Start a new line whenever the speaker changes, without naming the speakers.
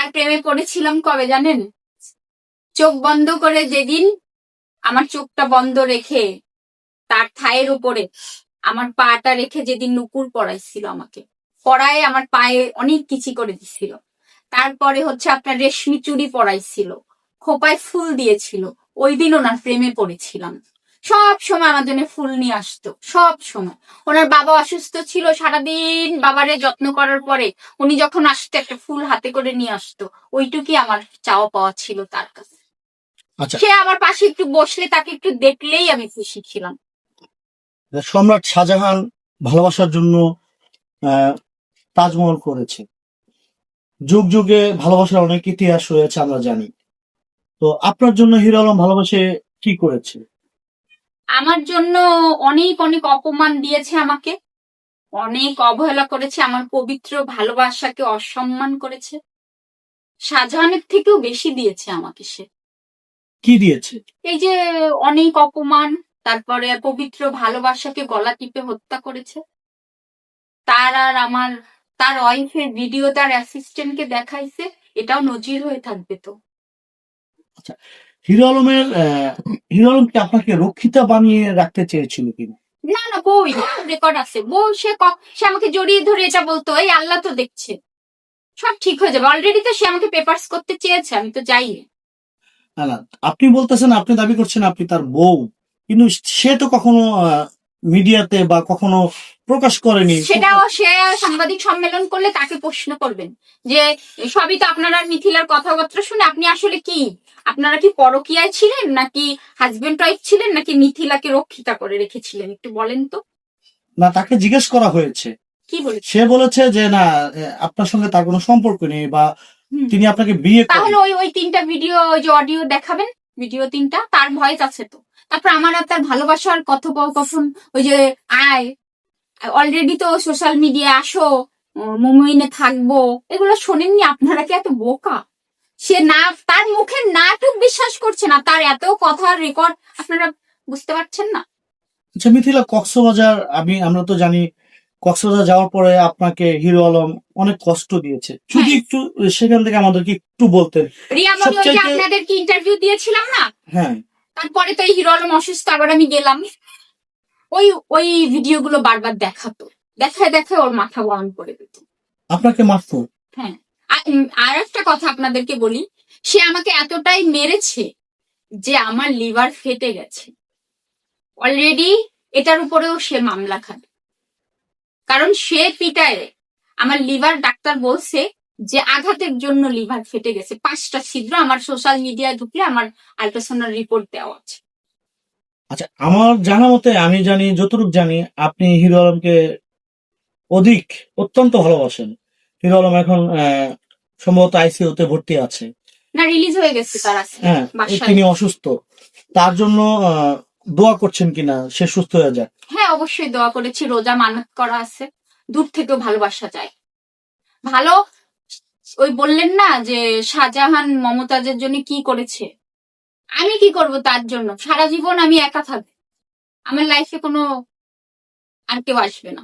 তার প্রেমে পড়েছিলাম কবে জানেন? চোখ বন্ধ করে যেদিন আমার চোখটা বন্ধ রেখে তার থায়ের উপরে আমার পাটা রেখে যেদিন নুকুর পড়াইছিল আমাকে, পড়ায় আমার পায়ে অনেক কিছু করে দিছিল। তারপরে হচ্ছে আপনার রেশমি চুড়ি পড়াইছিল, খোপায় ফুল দিয়েছিল, ওই দিন ওনার প্রেমে পড়েছিলাম। সব সময় আমার জন্য ফুল নিয়ে আসতো সব সময়। ওনার বাবা অসুস্থ ছিল সারাদিন বাবারে যত্ন করার পরে উনি যখন আসতো একটা ফুল হাতে করে নিয়ে আসতো ওইটুকুই আমার চাওয়া পাওয়া ছিল তার কাছে।
আচ্ছা।
সে আমার পাশে একটু বসলে তাকে একটু দেখলেই আমি খুশি ছিলাম।
সম্রাট শাহজাহান ভালোবাসার জন্য তাজমহল করেছে। যুগ যুগে ভালোবাসার অনেক ইতিহাস রয়েছে আমরা জানি। তো আপনার জন্য হিরো আলম ভালোবাসে কি করেছে?
আমার জন্য অনেক অনেক অপমান দিয়েছে আমাকে। অনেক অবহেলা করেছে আমার পবিত্র ভালোবাসাকে অসম্মান করেছে। শাহজাহানের থেকেও বেশি দিয়েছে আমাকে সে।
কি দিয়েছে?
এই যে অনেক অপমান তারপরে পবিত্র ভালোবাসাকে গলা টিপে হত্যা করেছে। তার আর আমার তার ওয়াইফের ভিডিও তার অ্যাসিস্ট্যান্টকে দেখাইছে এটাও নজির হয়ে থাকবে তো।
হিরো আলমের হিরো আলম কি আপনাকে রক্ষিতা বানিয়ে রাখতে চেয়েছিল কিনা?
না না বই রেকর্ড আছে। বউ সে সে আমাকে জড়িয়ে ধরে এটা বলতো এই আল্লাহ তো দেখছে। সব ঠিক হয়ে যাবে। অলরেডি তো সে আমাকে পেপারস করতে চেয়েছে আমি তো যাই
না আপনি বলতেছেন আপনি দাবি করছেন আপনি তার বউ। কিন্তু সে তো কখনো মিডিয়াতে বা কখনো প্রকাশ করেনি।
সেটাও সে সাংবাদিক সম্মেলন করলে তাকে প্রশ্ন করবেন যে সবই তো আপনারা মিথিলার কথাবার্তা শুনে আপনি আসলে কি? আপনারা কি পরকিয়ায় ছিলেন নাকি হাজবেন্ড ওয়াইফ ছিলেন নাকি মিথিলাকে রক্ষিতা করে রেখেছিলেন? একটু বলেন তো।
না তাকে জিজ্ঞেস করা হয়েছে।
কি বলেছে?
সে বলেছে যে না আপনার সঙ্গে তার কোনো সম্পর্ক নেই বা তিনি আপনাকে বিয়ে
তাহলে ওই ওই তিনটা ভিডিও ওই যে অডিও দেখাবেন। ভিডিও তিনটা, তার ভয়েস আছে তো। তারপর আমার আর তার ভালোবাসার কথোপকথন, ওই যে আয় অলরেডি তো সোশ্যাল মিডিয়া আসো মুম্বাইনে থাকব, এগুলো শোনেননি? আপনারা কি এত বোকা? সে না, তার মুখে নাটক বিশ্বাস করছে না, তার এত কথার রেকর্ড আপনারা বুঝতে পারছেন না?
আচ্ছা মিথিলা, কক্সবাজার, আমি, আমরা তো জানি কক্সবাজার যাওয়ার পরে আপনাকে হিরো আলম অনেক কষ্ট দিয়েছে। যদি
হ্যাঁ।
একটু সেখান থেকে আমাদেরকে একটু বলতেন।
রিয়া মনি ওই যে
সবচাইতে-
আপনাদের কি ইন্টারভিউ দিয়েছিলাম না?
হ্যাঁ।
তারপরে তো এই হিরো আলম অসুস্থ আবার আমি গেলাম। ওই ওই ভিডিওগুলো বারবার দেখাতো। দেখায় দেখায় ওর মাথা গরম করে দিত।
আপনাকে মারতো?
হ্যাঁ। আর, আর একটা কথা আপনাদেরকে বলি সে আমাকে এতটাই মেরেছে যে আমার লিভার ফেটে গেছে। অলরেডি এটার উপরেও সে মামলা খাবে। কারণ সে পিটায় আমার লিভার ডাক্তার বলছে যে আঘাতের জন্য লিভার ফেটে গেছে। পাঁচটা ছিদ্র আমার সোশ্যাল মিডিয়ায় ঢুকলে আমার আল্ট্রাসাউন্ডের রিপোর্ট দেওয়া আছে।
আচ্ছা আমার জানা মতে আমি জানি যতটুকু জানি আপনি হিরো আলমকে অধিক অত্যন্ত ভালোবাসেন। হিরো আলম এখন সম্ভবত আইসিইউ তে ভর্তি আছে।
না রিলিজ হয়ে গেছে তার আছে
হ্যাঁ। তিনি অসুস্থ। তার জন্য দোয়া করছেন কিনা? সে সুস্থ হয়ে যায়
হ্যাঁ অবশ্যই দোয়া করেছি। রোজা মানত করা আছে। দূর থেকেও ভালোবাসা যায়। ভালো, ওই বললেন না যে শাহজাহান মমতাজের জন্য কি করেছে? আমি কি করব তার জন্য? সারা জীবন আমি একা থাকব। আমার লাইফে কোনো আর কেউ আসবে না।